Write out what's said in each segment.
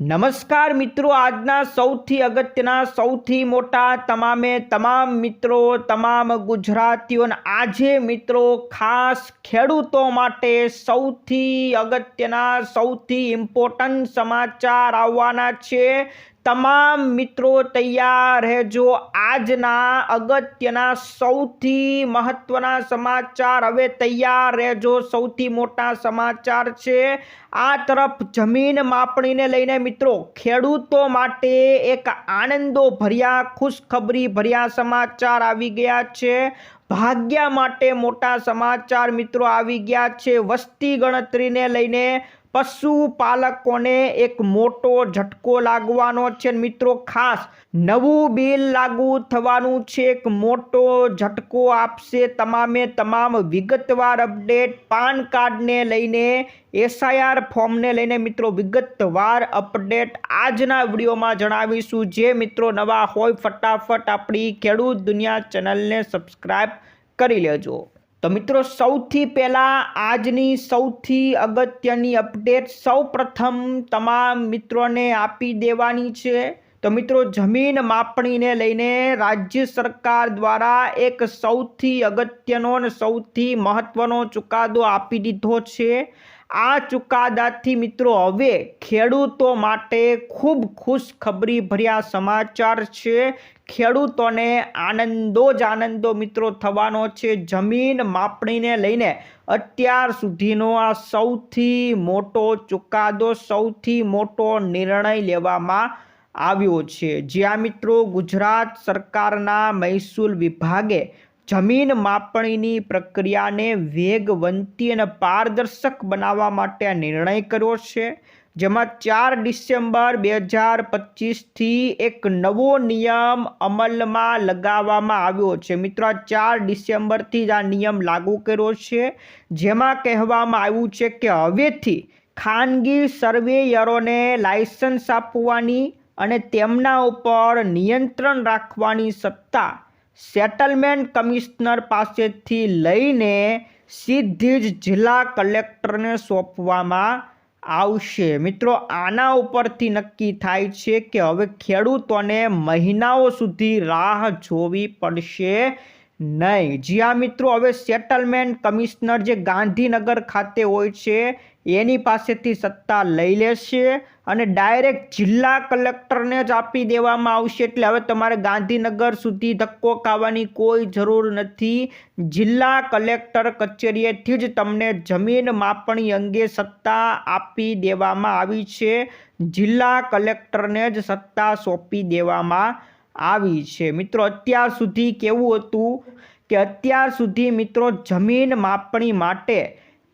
નમસ્કાર મિત્રો, આજના સૌથી અગત્યના, સૌથી મોટા, તમામે તમામ મિત્રો, તમામ ગુજરાતીઓને આજે મિત્રો ખાસ ખેડૂતો માટે સૌથી અગત્યના, સૌથી ઇમ્પોર્ટન્ટ સમાચાર આવવાના છે. તમામ મિત્રો તૈયાર રહેજો આજના અગત્યના સૌથી મહત્વના સમાચાર હવે તૈયાર રહેજો સૌથી મોટા સમાચાર છે. આ તરફ જમીન માપણીને લઈને મિત્રો ખેડૂતો માટે એક આનંદો ભર્યા ખુશખબરી ભર્યા સમાચાર આવી ગયા છે. ભાગ્યા માટે મોટા સમાચાર મિત્રો આવી ગયા છે. વસ્તી ગણતરીને લઈને પશુપાલકોને એક મોટો ઝટકો લાગવાનો છે મિત્રો ખાસ નવું બિલ લાગુ થવાનું છે. એક મોટો ઝટકો આપશે તમામે તમામ વિગતવાર અપડેટ, પાન કાર્ડને લઈને, એસઆઈઆર ફોર્મને લઈને મિત્રો વિગતવાર અપડેટ આજના વિડીયોમાં જણાવીશું. જે મિત્રો નવા હોય ફટાફટ આપણી ખેડૂત દુનિયા ચેનલને સબસ્ક્રાઈબ કરી લેજો. તો મિત્રો, સૌથી પહેલાં આજની સૌથી અગત્યની અપડેટ સૌ પ્રથમ તમામ મિત્રોને આપી દેવાની છે. તો મિત્રો, જમીન માપણીને લઈને રાજ્ય સરકાર દ્વારા એક સૌથી અગત્યનો અને સૌથી મહત્ત્વનો ચુકાદો આપી દીધો છે. આ ચુકાદાથી મિત્રો હવે ખેડૂતો માટે ખૂબ ખુશખબરી ભર્યા સમાચાર છે. ખેડૂતોને આનંદો જ આનંદો મિત્રો થવાનો છે. જમીન માપણીને લઈને અત્યાર સુધીનો આ સૌથી મોટો ચુકાદો, સૌથી મોટો નિર્ણય લેવામાં આવ્યો છે. જ્યાં મિત્રો ગુજરાત સરકારના મહેસૂલ વિભાગે જમીન માપણીની પ્રક્રિયાને વેગવંતી અને પારદર્શક બનાવવા માટે આ નિર્ણય કર્યો છે, જેમાં ચાર ડિસેમ્બર બે હજાર પચીસથી એક નવો નિયમ અમલમાં લગાવવામાં આવ્યો છે. મિત્રો ચાર ડિસેમ્બરથી જ આ નિયમ લાગુ કર્યો છે, જેમાં કહેવામાં આવ્યું છે કે હવેથી ખાનગી સર્વેયરોને લાયસન્સ આપવાની અને તેમના ઉપર નિયંત્રણ રાખવાની સત્તા સેટલમેન્ટ કમિશનર પાસેથી લઈને સીધી જ જિલ્લા કલેક્ટરને સોંપવામાં આવશે. મિત્રો, આના ઉપરથી નક્કી થાય છે કે હવે ખેડૂતોને મહિનાઓ સુધી રાહ જોવી પડશે. નહીં. જ્યાં મિત્રો, હવે સેટલમેન્ટ કમિશનર જે ગાંધીનગર ખાતે હોય છે, એની પાસેથી સત્તા લઈ લેશે અને ડાયરેક્ટ જિલ્લા કલેક્ટરને જ આપી દેવામાં આવશે. એટલે હવે તમારે ગાંધીનગર સુધી ધક્કો ખાવાની કોઈ જરૂર નથી. જિલ્લા કલેક્ટર કચેરીએથી જ તમને જમીન માપણી અંગે સત્તા આપી દેવામાં આવી છે. જિલ્લા કલેક્ટરને જ સત્તા સોંપી દેવામાં આવી છે. મિત્રો, અત્યાર સુધી કેવું હતું કે અત્યાર સુધી મિત્રો જમીન માપણી માટે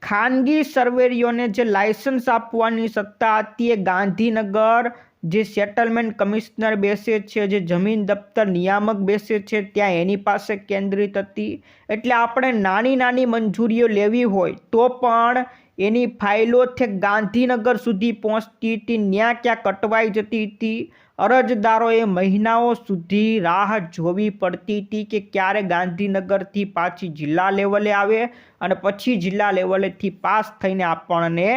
ખાનગી સર્વેરીઓને જે લાયસન્સ આપવાની સત્તા હતી એ ગાંધીનગર જે સેટલમેન્ટ કમિશનર બેસે છે, જે જમીન દફતર નિયામક બેસે છે, ત્યાં એની પાસે કેન્દ્રિત હતી. એટલે આપણે નાની નાની મંજૂરીઓ લેવી હોય તો પણ એની ફાઇલો છે ગાંધીનગર સુધી પહોંચતી હતી ત્યાં ક્યાં કટવાઈ જતી હતી. અરજદારોએ મહિનાઓ સુધી રાહ જોવી પડતી હતી કે ક્યારે ગાંધીનગરથી પાછી જિલ્લા લેવલે આવે અને પછી જિલ્લા લેવલેથી પાસ થઈને આપણને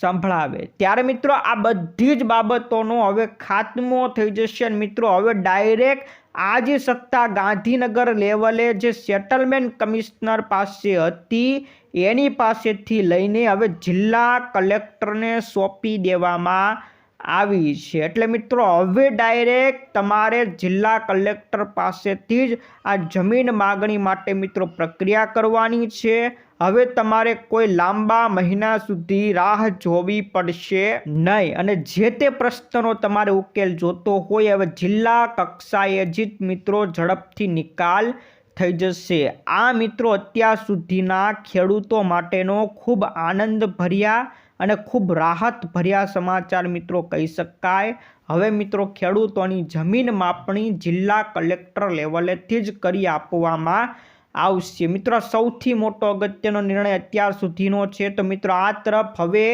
સંભળાવે. ત્યારે મિત્રો, આ બધી જ બાબતોનો હવે ખાત્મો થઈ જશે મિત્રો, હવે ડાયરેક્ટ આ જે સત્તા ગાંધીનગર લેવલે જે સેટલમેન્ટ કમિશનર પાસે હતી, એની પાસેથી લઈને હવે જિલ્લા કલેક્ટરને સોંપી દેવામાં આવી છે. એટલે મિત્રો, હવે ડાયરેક્ટ તમારે જિલ્લા કલેક્ટર પાસેથી જ આ જમીન માગણી માટે મિત્રો પ્રક્રિયા કરવાની છે. હવે તમારે કોઈ લાંબા મહિના સુધી રાહ જોવી પડશે નહીં. અને જે તે પ્રશ્નનો તમારે ઉકેલ જોતો હોય, હવે જિલ્લા કક્ષાએ જ મિત્રો ઝડપથી નિકાલ થઈ જશે. આ મિત્રો અત્યાર સુધીના ખેડૂતો માટેનો ખૂબ આનંદ ભર્યા અને ખૂબ રાહત ભર્યા સમાચાર મિત્રો કહી શકાય. હવે મિત્રો ખેડૂતોની જમીન માપણી જિલ્લા કલેક્ટર લેવલેથી જ કરી આપવામાં આવશે. મિત્રો, સૌથી મોટો અગત્યનો નિર્ણય અત્યાર સુધીનો છે. તો મિત્રો, આ તરફ હવે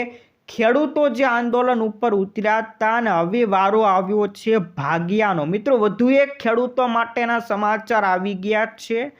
ખેડૂતો જે આંદોલન ઉપર ઉતર્યા હતા અને હવે વારો આવ્યો છે, ભાગ્યાનો. મિત્રો, વધુ એક ખેડૂતો માટેના સમાચાર આવી ગયા છે.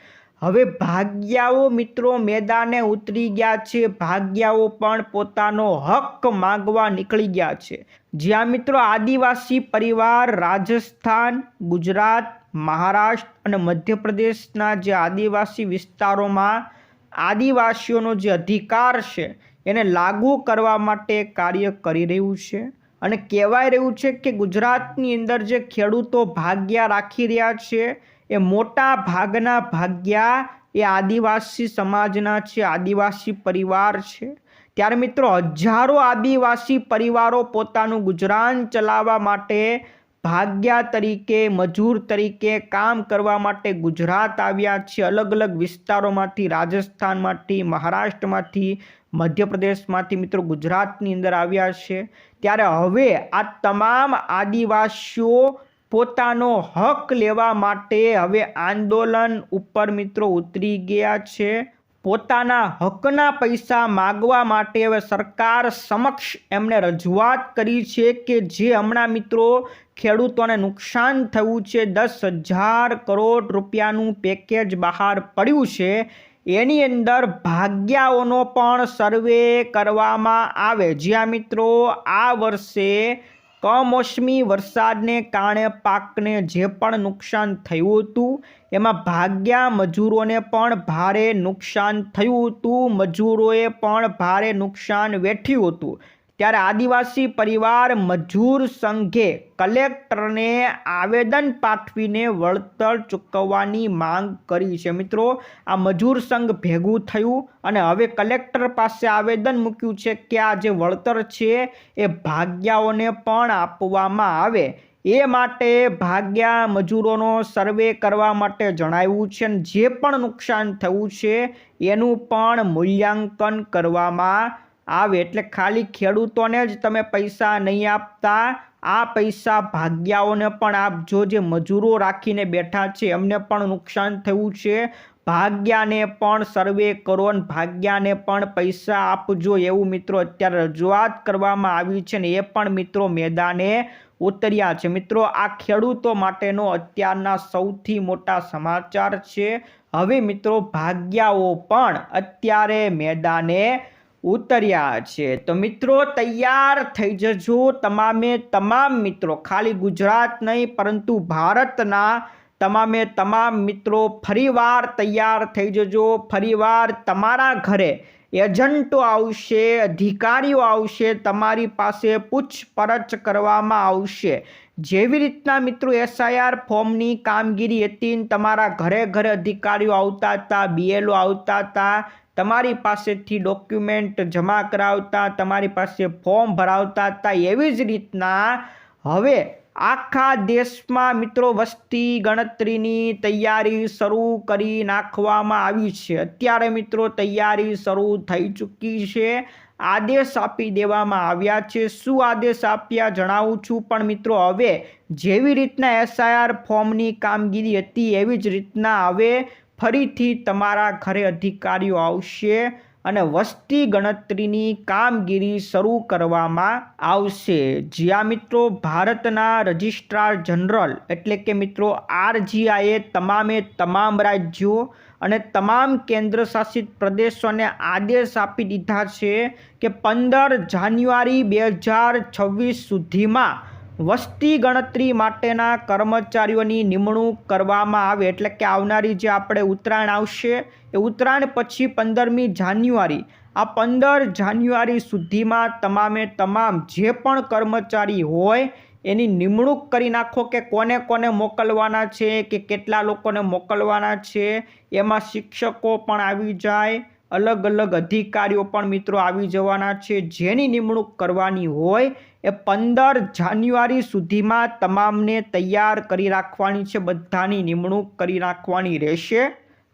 હવે ભાગ્યાઓ મિત્રો મેદાને ઉતરી ગયા છે. ભાગ્યાઓ પણ પોતાનો હક માગવા નીકળી ગયા છે. જ્યાં મિત્રો આદિવાસી પરિવાર, રાજસ્થાન, ગુજરાત, મહારાષ્ટ્ર અને મધ્યપ્રદેશના જે આદિવાસી વિસ્તારોમાં આદિવાસીઓનો જે અધિકાર છે, એને લાગુ કરવા માટે કાર્ય કરી રહ્યું છે. અને કહેવાય રહ્યું છે કે ગુજરાતની અંદર જે ખેડૂતો ભાગ્યા રાખી રહ્યા છે એ મોટા ભાગના ભાગ્યા એ આદિવાસી સમાજના છે, આદિવાસી પરિવાર છે. ત્યારે મિત્રો, હજારો આદિવાસી પરિવારો પોતાનું ગુજરાન ચલાવવા માટે ભાગ્યા તરીકે, મજૂર તરીકે કામ કરવા માટે ગુજરાત આવ્યા છે. અલગ અલગ વિસ્તારોમાંથી, રાજસ્થાનમાંથી, મહારાષ્ટ્રમાંથી, મધ્યપ્રદેશમાંથી મિત્રો ગુજરાતની અંદર આવ્યા છે. ત્યારે હવે આ તમામ આદિવાસીઓ પોતાનો હક લેવા માટે હવે આંદોલન ઉપર મિત્રો ઉતરી ગયા છે. પોતાના હકના પૈસા માગવા માટે હવે સરકાર સમક્ષ એમણે રજૂઆત કરી છે કે જે હમણાં મિત્રો ખેડૂતોને નુકસાન થયું છે. દસ હજાર કરોડ રૂપિયાનું પેકેજ બહાર પડ્યું છે. એની અંદર ભાગ્યાઓનો પણ સર્વે કરવામાં આવે. જ્યાં મિત્રો આ વર્ષે કમોસમી વરસાદને કારણે પાકને જે પણ નુકસાન થયું હતું, એમાં ભાગ્યા મજૂરોને પણ ભારે નુકસાન થયું હતું. મજૂરોએ પણ ભારે નુકસાન વેઠ્યું હતું. ત્યારે આદિવાસી પરિવાર મજૂર સંઘે કલેક્ટરને આવેદન પાઠવીને વળતર ચૂકવવાની માંગ કરી છે. મિત્રો, આ મજૂર સંઘ ભેગું થયું અને હવે કલેક્ટર પાસે આવેદન મૂક્યું છે કે આ જે વળતર છે એ ભાગ્યાઓને પણ આપવામાં આવે. એ માટે ભાગ્યા મજૂરોનો સર્વે કરવા માટે જણાવ્યું છે અને જે પણ નુકસાન થયું છે એનું પણ મૂલ્યાંકન કરવામાં આવે એટલે ખાલી ખેડૂતોને જ તમે પૈસા નહીં આપતા. આ પૈસા ભાગ્યાઓને પણ આપજો જે મજૂરો રાખીને બેઠા છે, એમને પણ નુકસાન થયું છે. ભાગ્યાને પણ સર્વે કરો અને ભાગ્યાને પણ પૈસા આપજો એવું મિત્રો અત્યારે રજૂઆત કરવામાં આવી છે ને એ પણ મિત્રો મેદાને ઉતર્યા છે. મિત્રો, આ ખેડૂતો માટેનો અત્યારના સૌથી મોટા સમાચાર છે. હવે મિત્રો, ભાગ્યાઓ પણ અત્યારે મેદાને ઉતર્યા છે. તો મિત્રો, તૈયાર થઈ જજો તમામે તમામ મિત્રો. ખાલી ગુજરાત નહીં, પરંતુ ભારતના તમામે તમામ મિત્રો ફરીવાર તૈયાર થઈ જજો. ફરીવાર તમારા ઘરે એજન્ટો આવશે, અધિકારીઓ આવશે, તમારી પાસે પૂછપરછ કરવામાં આવશે. જેવી રીતના મિત્રો, એસઆઈઆર ફોર્મની કામગીરી હતી તમારા ઘરે ઘરે અધિકારીઓ આવતા હતા, બીએલઓ આવતા હતા તમારી પાસેથી ડોક્યુમેન્ટ જમા કરાવતા, તમારી પાસે ફોર્મ ભરાવતા હતા એવી જ રીતના હવે આખા દેશમાં મિત્રો વસ્તી ગણતરીની તૈયારી શરૂ કરી નાખવામાં આવી છે. અત્યારે મિત્રો તૈયારી શરૂ થઈ ચૂકી છે. આદેશ આપી દેવામાં આવ્યા છે. શું આદેશ આપ્યા જણાવું છું, પણ મિત્રો હવે જેવી રીતના એસઆઈઆર ફોર્મની કામગીરી હતી એવી જ રીતના હવે ફરીથી તમારા ઘરે અધિકારીઓ આવશે અને વસ્તી ગણતરીની કામગીરી શરૂ કરવામાં આવશે. જ્યાં મિત્રો, ભારતના રજિસ્ટ્રાર જનરલ એટલે કે મિત્રો, આરજીઆઈએ તમામે તમામ રાજ્યો અને તમામ કેન્દ્ર શાસિત પ્રદેશોને આદેશ આપી દીધા છે કે પંદર જાન્યુઆરી બે હજાર છવ્વીસ સુધીમાં વસ્તી ગણતરી માટેના કર્મચારીઓની નિમણૂક કરવામાં આવે એટલે કે આવનારી જે આપણે ઉત્તરાયણ આવશે, એ ઉત્તરાયણ પછી પંદરમી જાન્યુઆરી, આ પંદર જાન્યુઆરી સુધીમાં તમામે તમામ જે પણ કર્મચારી હોય, એની નિમણૂક કરી નાખો કે કોને કોને મોકલવાના છે, કે કેટલા લોકોને મોકલવાના છે, એમાં શિક્ષકો પણ આવી જાય અલગ અલગ અધિકારીઓ પણ મિત્રો આવી જવાના છે. જેની નિમણૂક કરવાની હોય એ પંદર જાન્યુઆરી સુધીમાં તમામને તૈયાર કરી રાખવાની છે. બધાની નિમણૂક કરી રાખવાની રહેશે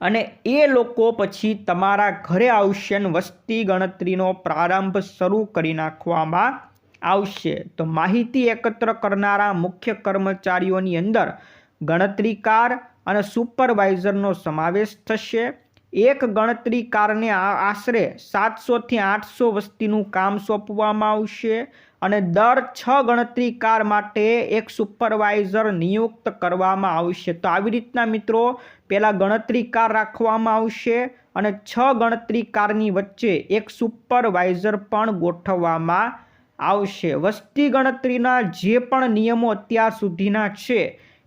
અને એ લોકો પછી તમારા ઘરે આવશે અને વસ્તી ગણતરીનો પ્રારંભ શરૂ કરી નાખવામાં આવશે. તો માહિતી એકત્ર કરનારા મુખ્ય કર્મચારીઓની અંદર ગણતરીકાર અને સુપરવાઇઝરનો સમાવેશ થશે. એક ગણતરીકારને આશરે સાતસોથી આઠસો વસ્તીનું કામ સોંપવામાં આવશે અને દર છ ગણતરીકાર માટે એક સુપરવાઇઝર નિયુક્ત કરવામાં આવશે. તો આવી રીતના મિત્રો, પહેલાં ગણતરીકાર રાખવામાં આવશે અને છ ગણતરીકારની વચ્ચે એક સુપરવાઇઝર પણ ગોઠવવામાં આવશે. વસ્તી ગણતરીના જે પણ નિયમો અત્યાર સુધીના છે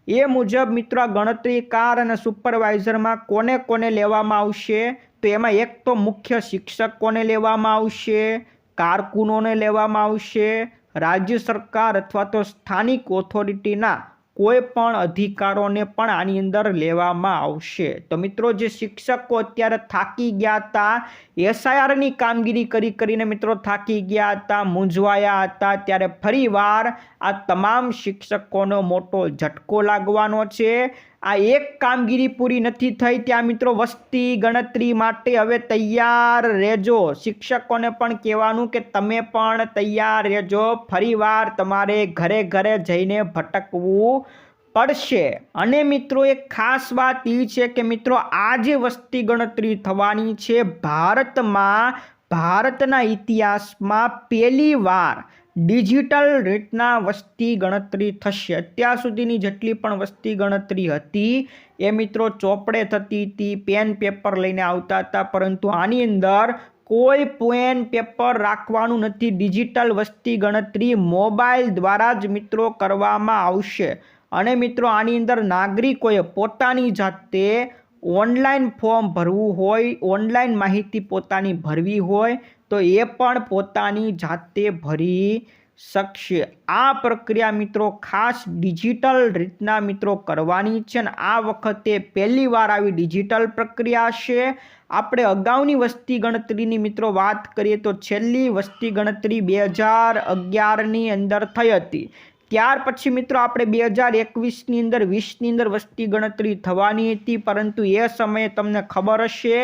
એ મુજબ મિત્રો ગણતરીકાર અને સુપરવાઇઝરમાં કોને કોને લેવામાં આવશે? તો એમાં એક તો મુખ્ય શિક્ષકોને લેવામાં આવશે? કારકુનોને લેવામાં આવશે? રાજ્ય સરકાર અથવા તો સ્થાનિક ઓથોરિટીના કોઈ પણ અધિકારોને પણ આની અંદર લેવામાં આવશે. તો મિત્રો, જે શિક્ષકો અત્યારે થાકી ગયા હતા, એસઆઈઆરની કામગીરી કરી કરીને મિત્રો થાકી ગયા હતા, મૂંઝવાયા હતા, ત્યારે ફરીવાર આ તમામ શિક્ષકોનો મોટો ઝટકો લાગવાનો છે. આ એક કામગીરી પૂરી નથી થઈ, ત્યાં મિત્રો વસ્તી ગણતરી માટે હવે તૈયાર રહેજો. શિક્ષકોને પણ કહેવાનું કે તમે પણ તૈયાર રહેજો. ફરીવાર તમારે ઘરે ઘરે જઈને ભટકવું પડશે. અને મિત્રો, એક ખાસ વાત એ છે કે મિત્રો, આ જે વસ્તી ગણતરી થવાની છે, ભારતમાં, ભારતના ઇતિહાસમાં પહેલી વાર ડિજિટલ રીતના વસ્તી ગણતરી થશે. અત્યાર સુધીની જેટલી પણ વસ્તી ગણતરી હતી, એ મિત્રો ચોપડે થતી હતી, પેન પેપર લઈને આવતા હતા, પરંતુ આની અંદર કોઈ પેન પેપર રાખવાનું નથી. ડિજિટલ વસ્તી ગણતરી મોબાઈલ દ્વારા જ મિત્રો કરવામાં આવશે. અને મિત્રો, આની અંદર નાગરિકોએ પોતાની જાતે ઓનલાઈન ફોર્મ ભરવું હોય, ઓનલાઈન માહિતી પોતાની ભરવી હોય, તો એ પણ પોતાની જાતે ભરી શકશે. આ પ્રક્રિયા મિત્રો ખાસ ડિજિટલ રીતના મિત્રો કરવાની છે ને આ વખતે પહેલી વાર આવી ડિજિટલ પ્રક્રિયા છે. આપણે અગાઉની વસ્તી ગણતરીની મિત્રો વાત કરીએ તો છેલ્લી વસ્તી ગણતરી બે હજાર અગિયારની અંદર થઈ હતી. ત્યાર પછી મિત્રો આપણે બે હજાર એકવીસની અંદર વીસની અંદર વસ્તી ગણતરી થવાની હતી, પરંતુ એ સમયે તમને ખબર હશે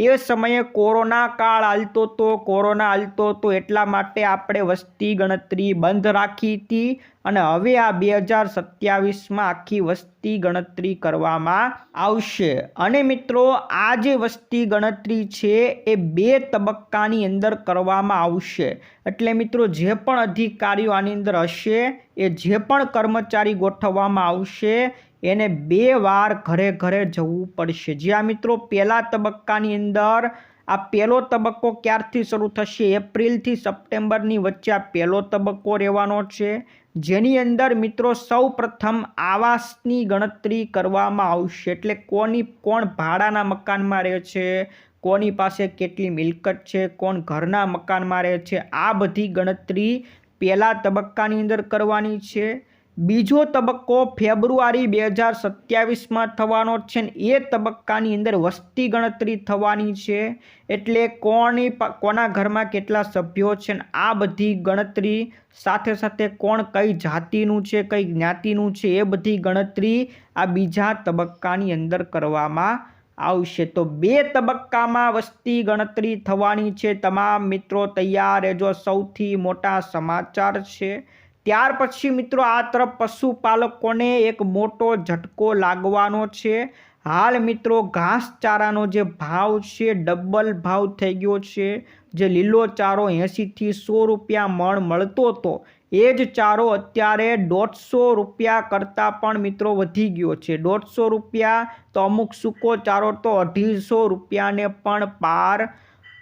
એ સમયે કોરોના કાળ હાલતો હતો કોરોના હાલતો હતો એટલા માટે આપણે વસ્તી ગણતરી બંધ રાખી હતી અને હવે આ બે હજાર સત્યાવીસમાં આખી વસ્તી ગણતરી કરવામાં આવશે. અને મિત્રો, આ જે વસ્તી ગણતરી છે એ બે તબક્કાની અંદર કરવામાં આવશે. એટલે મિત્રો, જે પણ અધિકારીઓ આની અંદર હશે, એ જે પણ કર્મચારી ગોઠવવામાં આવશે એને બે વાર ઘરે ઘરે જવું પડશે. જ્યાં મિત્રો, પહેલા તબક્કાની અંદર આ પહેલો તબક્કો ક્યારથી શરૂ થશે? એપ્રિલથી સપ્ટેમ્બરની વચ્ચે આ પહેલો તબક્કો રહેવાનો છે. જેની અંદર મિત્રો સૌ પ્રથમ આવાસની ગણતરી કરવામાં આવશે. એટલે કોની, કોણ ભાડાના મકાનમાં રહે છે? કોની પાસે કેટલી મિલકત છે? કોણ ઘરના મકાનમાં રહે છે? આ બધી ગણતરી પહેલા તબક્કાની અંદર કરવાની છે. બીજો તબક્કો ફેબ્રુઆરી બે હજાર સત્યાવીસમાં થવાનો છે ને એ તબક્કાની અંદર વસ્તી ગણતરી થવાની છે. એટલે કોની કોના ઘરમાં કેટલા સભ્યો છે ને આ બધી ગણતરી સાથે સાથે કોણ કઈ જાતિનું છે, કઈ જ્ઞાતિનું છે એ બધી ગણતરી આ બીજા તબક્કાની અંદર કરવામાં આવશે. તો બે તબક્કામાં વસ્તી ગણતરી થવાની છે. તમામ મિત્રો તૈયાર રહેજો. સૌથી મોટા સમાચાર છે. ત્યાર પછી મિત્રો આ તરફ પશુપાલકોને એક મોટો ઝટકો લાગવાનો છે? હાલ મિત્રો ઘાસચારાનો જે ભાવ છે, ડબલ ભાવ થઈ ગયો છે. જે લીલો ચારો એંશીથી સો રૂપિયા મણ મળતો હતો, એ જ ચારો અત્યારે દોઢસો રૂપિયા કરતાં પણ મિત્રો વધી ગયો છે. દોઢસો રૂપિયા તો અમુક સૂકો ચારો તો અઢીસો રૂપિયાને પણ પાર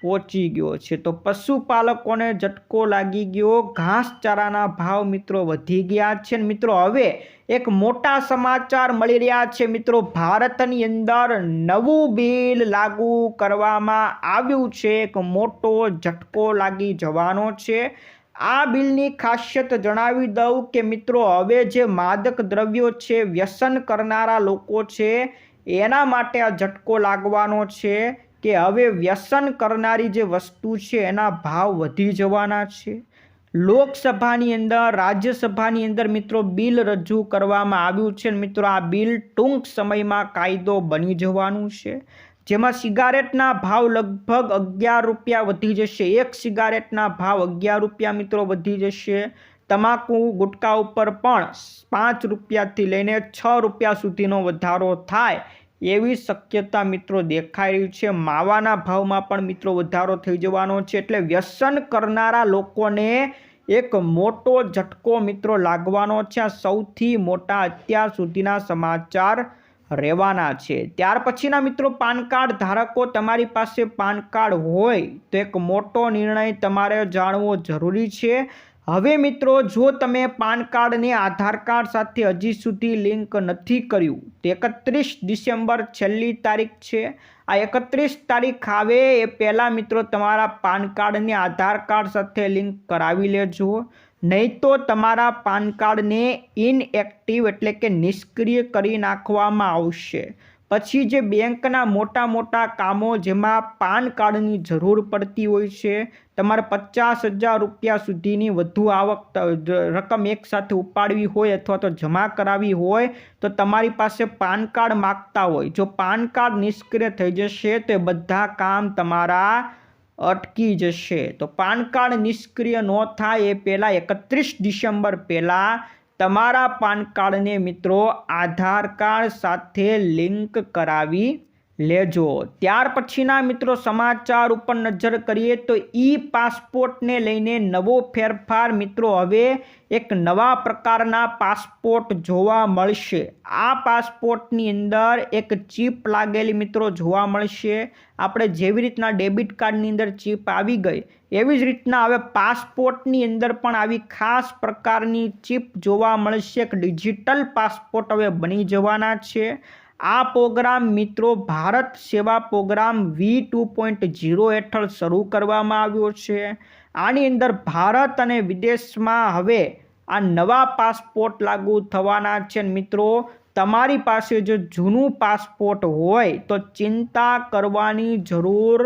પહોંચી ગયો છે. તો પશુપાલકોને ઝટકો લાગી ગયો. ઘાસચારાના ભાવ મિત્રો વધી ગયા છે. મિત્રો, હવે એક મોટા સમાચાર મળી રહ્યા છે. મિત્રો, ભારતની અંદર નવું બિલ લાગુ કરવામાં આવ્યું છે. એક મોટો ઝટકો લાગી જવાનો છે. આ બિલની ખાસિયત જણાવી દઉં કે મિત્રો, હવે જે માદક દ્રવ્યો છે, વ્યસન કરનારા લોકો છે, એના માટે આ ઝટકો લાગવાનો છે. કે હવે વ્યસન કરનારી જે વસ્તુ છે એના ભાવ વધી જવાના છે. લોકસભાની અંદર, રાજ્યસભાની અંદર મિત્રો બિલ રજૂ કરવામાં આવ્યું છે. મિત્રો, આ બિલ ટૂંક સમયમાં કાયદો બની જવાનું છે. જેમાં સિગારેટના ભાવ લગભગ અગિયાર રૂપિયા વધી જશે. એક સિગારેટના ભાવ અગિયાર રૂપિયા મિત્રો વધી જશે. તમાકુ, ગુટકા ઉપર પણ પાંચ રૂપિયાથી લઈને છ રૂપિયા સુધીનો વધારો થાય એવી શક્યતા મિત્રો દેખાઈ રહી છે. માવાના ભાવમાં પણ મિત્રો વધારો થઈ જવાનો છે. એટલે વ્યસન કરનારા લોકોને એક મોટો ઝટકો મિત્રો લાગવાનો છે. સૌથી મોટા અત્યાર સુધીના સમાચાર રહેવાના છે. ત્યાર પછીના મિત્રો પાન કાર્ડ ધારકો તમારી પાસે પાન કાર્ડ હોય તો એક મોટો નિર્ણય તમારે જાણવો જરૂરી છે. હવે મિત્રો, જો તમે પાન કાર્ડને આધાર કાર્ડ સાથે હજી સુધી લિંક નથી કર્યું, તો એકત્રીસ ડિસેમ્બર છેલ્લી તારીખ છે. આ એકત્રીસ તારીખ આવે એ પહેલાં મિત્રો તમારા પાન કાર્ડને આધાર કાર્ડ સાથે લિંક કરાવી લેજો. નહીં તો તમારા પાન કાર્ડને ઇનએક્ટિવ એટલે કે નિષ્ક્રિય કરી નાખવામાં આવશે. પછી જે બેંકના મોટા મોટા કામો જેમાં પાન કાર્ડની જરૂર પડતી હોય છે, તમારે પચાસ હજાર રૂપિયા સુધીની વધુ આવક રકમ એકસાથે ઉપાડવી હોય અથવા તો જમા કરાવી હોય, તો તમારી પાસે પાન કાર્ડ માગતા હોય. જો પાન કાર્ડ નિષ્ક્રિય થઈ જશે, તો એ બધા કામ તમારા અટકી જશે. તો પાન કાર્ડ નિષ્ક્રિય ન થાય એ પહેલાં એકત્રીસ ડિસેમ્બર પહેલાં તમારા પાન કાર્ડને મિત્રો આધાર કાર્ડ સાથે લિંક કરાવી લેજો. ત્યાર પછીના મિત્રો સમાચાર ઉપર નજર કરીએ તો ઈ પાસપોર્ટને લઈને નવો ફેરફાર મિત્રો હવે એક નવા પ્રકારના પાસપોર્ટ જોવા મળશે. આ પાસપોર્ટની અંદર એક ચીપ લાગેલી મિત્રો જોવા મળશે. આપણે જેવી રીતના ડેબિટ કાર્ડની અંદર ચીપ આવી ગઈ, એવી જ રીતના હવે પાસપોર્ટની અંદર પણ આવી ખાસ પ્રકારની ચીપ જોવા મળશે. એક ડિજિટલ પાસપોર્ટ હવે બની જવાના છે. આ પ્રોગ્રામ મિત્રો Bharat Seva program V two point zero હેઠળ શરૂ કરવામાં આવ્યો છે. આની અંદર ભારત અને વિદેશમાં હવે આ નવા પાસપોર્ટ લાગુ થવાના છે મિત્રો. તમારી પાસે જો જૂનું પાસપોર્ટ હોય તો ચિંતા કરવાની જરૂર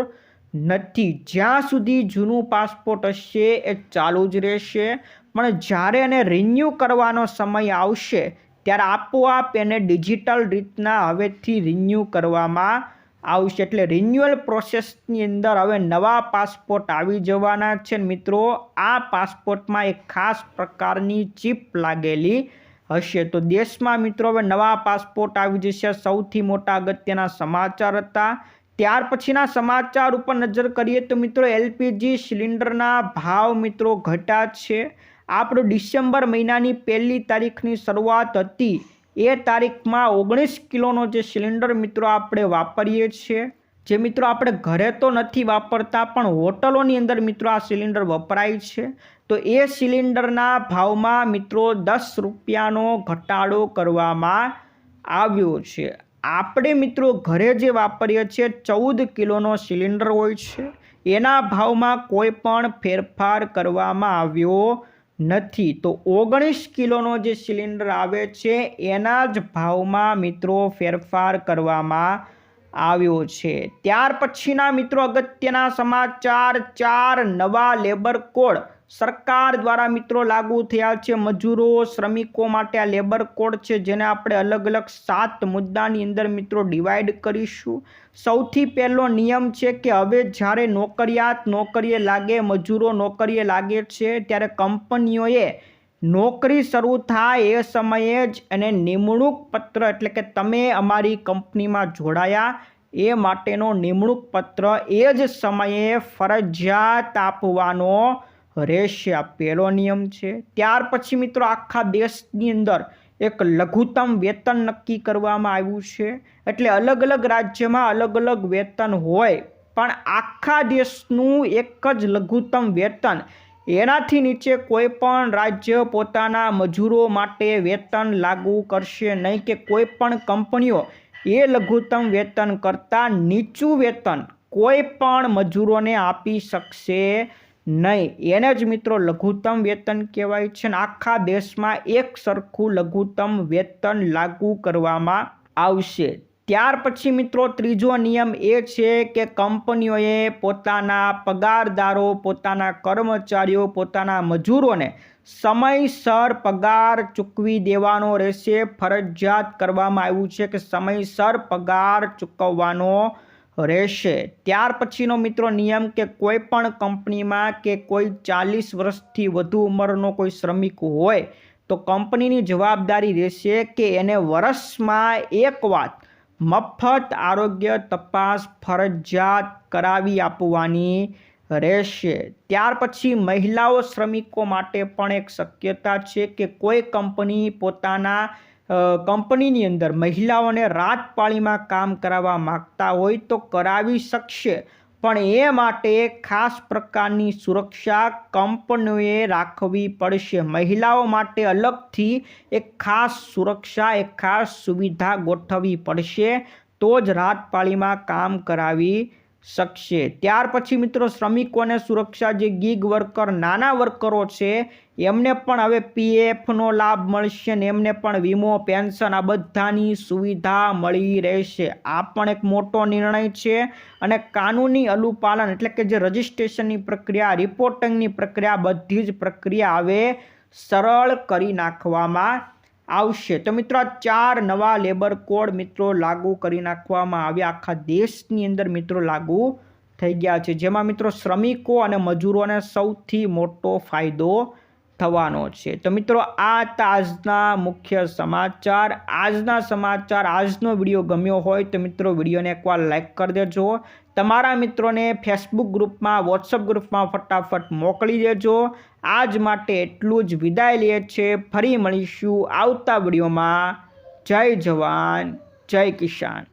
નથી. જ્યાં સુધી જૂનું પાસપોર્ટ હશે એ ચાલુ જ રહેશે. પણ જ્યારે એને રિન્યૂ કરવાનો સમય આવશે ત્યારે આપોઆપ એને ડિજિટલ રીતના હવેથી રિન્યૂ કરવામાં આવશે. એટલે રિન્યુઅલ પ્રોસેસની અંદર હવે નવા પાસપોર્ટ આવી જવાના છે. મિત્રો, આ પાસપોર્ટમાં એક ખાસ પ્રકારની ચિપ લાગેલી હશે. તો દેશમાં મિત્રો હવે નવા પાસપોર્ટ આવી જશે. સૌથી મોટા અગત્યના સમાચાર હતા. ત્યાર પછીના સમાચાર ઉપર નજર કરીએ તો મિત્રો એલપીજી સિલિન્ડરના ભાવ મિત્રો ઘટા છે આપણું ડિસેમ્બર મહિનાની પહેલી તારીખની શરૂઆત હતી. એ તારીખમાં ઓગણીસ કિલોનો જે સિલિન્ડર મિત્રો આપણે વાપરીએ છીએ. જે મિત્રો આપણે ઘરે તો નથી વાપરતા, પણ હોટલોની અંદર મિત્રો આ સિલિન્ડર વપરાય છે. તો એ સિલિન્ડરના ભાવમાં મિત્રો દસ રૂપિયાનો ઘટાડો કરવામાં આવ્યો છે. આપણે મિત્રો ઘરે જે વાપરીએ છીએ, ચૌદ કિલોનો સિલિન્ડર હોય છે. એના ભાવમાં કોઈ પણ ફેરફાર કરવામાં આવ્યો નથી. તો ઓગણીસ કિલોનો જે સિલિન્ડર આવે છે, એના જ ભાવમાં મિત્રો ફેરફાર કરવામાં આવ્યો છે. ત્યાર પછીના મિત્રો અગત્યના સમાચાર, ચાર નવા લેબર કોડ સરકાર દ્વારા મિત્રો લાગુ થયા છે મજૂરો, શ્રમિકો માટે આ લેબર કોડ છે જેને આપણે અલગ અલગ સાત મુદ્દાની અંદર મિત્રો ડિવાઈડ કરીશું. સૌથી પહેલો નિયમ છે કે હવે જ્યારે નોકરિયાત નોકરીએ લાગે, મજૂરો નોકરીએ લાગે છે, ત્યારે કંપનીઓએ નોકરી શરૂ થાય એ સમયે જ એને નિમણૂક પત્ર એટલે કે તમે અમારી કંપનીમાં જોડાયા, એ માટેનો નિમણૂક પત્ર એ જ સમયે ફરજિયાત આપવાનો રહેશે પહેલો નિયમ છે. ત્યાર પછી મિત્રો આખા દેશની અંદર એક લઘુત્તમ વેતન નક્કી કરવામાં આવ્યું છે. એટલે અલગ અલગ રાજ્યમાં અલગ અલગ વેતન હોય, પણ આખા દેશનું એક જ લઘુત્તમ વેતન. એનાથી નીચે કોઈ પણ રાજ્ય પોતાના મજૂરો માટે વેતન લાગુ કરશે નહીં કે કોઈ પણ કંપનીઓ એ લઘુત્તમ વેતન કરતાં નીચું વેતન કોઈ પણ મજૂરોને આપી શકશે નહીં. એને જ મિત્રો લઘુત્તમ વેતન કહેવાય છે ને આખા દેશમાં એક સરખું લઘુત્તમ વેતન લાગુ કરવામાં આવશે. ત્યાર પછી મિત્રો ત્રીજો નિયમ એ છે કે કંપનીઓએ પોતાના પગારદારો, પોતાના કર્મચારીઓ, પોતાના મજૂરોને સમયસર પગાર ચૂકવી દેવાનો રહેશે. ફરજિયાત કરવામાં આવ્યું છે કે સમયસર પગાર ચૂકવવાનો રહેશે. ત્યાર પછીનો મિત્રો નિયમ કે કોઈ પણ કંપનીમાં કે કોઈ ચાલીસ વર્ષથી વધુ ઉંમરનો કોઈ શ્રમિક હોય, તો કંપનીની જવાબદારી રહેશે કે એને વર્ષમાં એક વાત મફત આરોગ્ય તપાસ ફરજિયાત કરાવી આપવાની રહેશે. ત્યાર પછી મહિલાઓ શ્રમિકો માટે પણ એક શક્યતા છે કે કોઈ કંપની પોતાના કંપનીની અંદર મહિલાઓને રાતપાળીમાં કામ કરાવવા માગતા હોય તો કરાવી શકશે. પણ એ માટે ખાસ પ્રકારની સુરક્ષા કંપનીઓએ રાખવી પડશે. મહિલાઓ માટે અલગથી એક ખાસ સુરક્ષા, એક ખાસ સુવિધા ગોઠવવી પડશે. તો જ રાતપાળીમાં કામ કરાવી શકશે. ત્યાર પછી મિત્રો શ્રમિકોને સુરક્ષા જે ગીગ વર્કર નાના વર્કરો છે, એમને પણ હવે પીએફનો લાભ મળશે ને એમને પણ વીમો, પેન્શન આ બધાની સુવિધા મળી રહેશે. આ પણ એક મોટો નિર્ણય છે અને કાનૂની અનુપાલન એટલે કે જે રજિસ્ટ્રેશનની પ્રક્રિયા રિપોર્ટિંગની પ્રક્રિયા બધી જ પ્રક્રિયા હવે સરળ કરી નાખવામાં આવશે. તો મિત્રો ચાર નવા લેબર કોડ મિત્રો લાગુ કરી નાખવામાં આવ્યા. આખા દેશની અંદર મિત્રો લાગુ થઈ ગયા છે. જેમાં મિત્રો શ્રમિકો અને મજૂરોને સૌથી મોટો ફાયદો થવાનો છે. તો મિત્રો, આ તાજના મુખ્ય સમાચાર. આજના સમાચાર, આજનો વીડિયો ગમ્યો હોય તો મિત્રો વિડીયોને એકવાર લાઇક કરી દેજો. તમારા મિત્રોને ફેસબુક ગ્રુપમાં વોટ્સઅપ ગ્રુપમાં ફટાફટ મોકલી દેજો. આજ માટે એટલું જ વિદાય લે છે. ફરી મળીશું આવતા વિડીયોમાં. જય જવાન, જય કિસાન.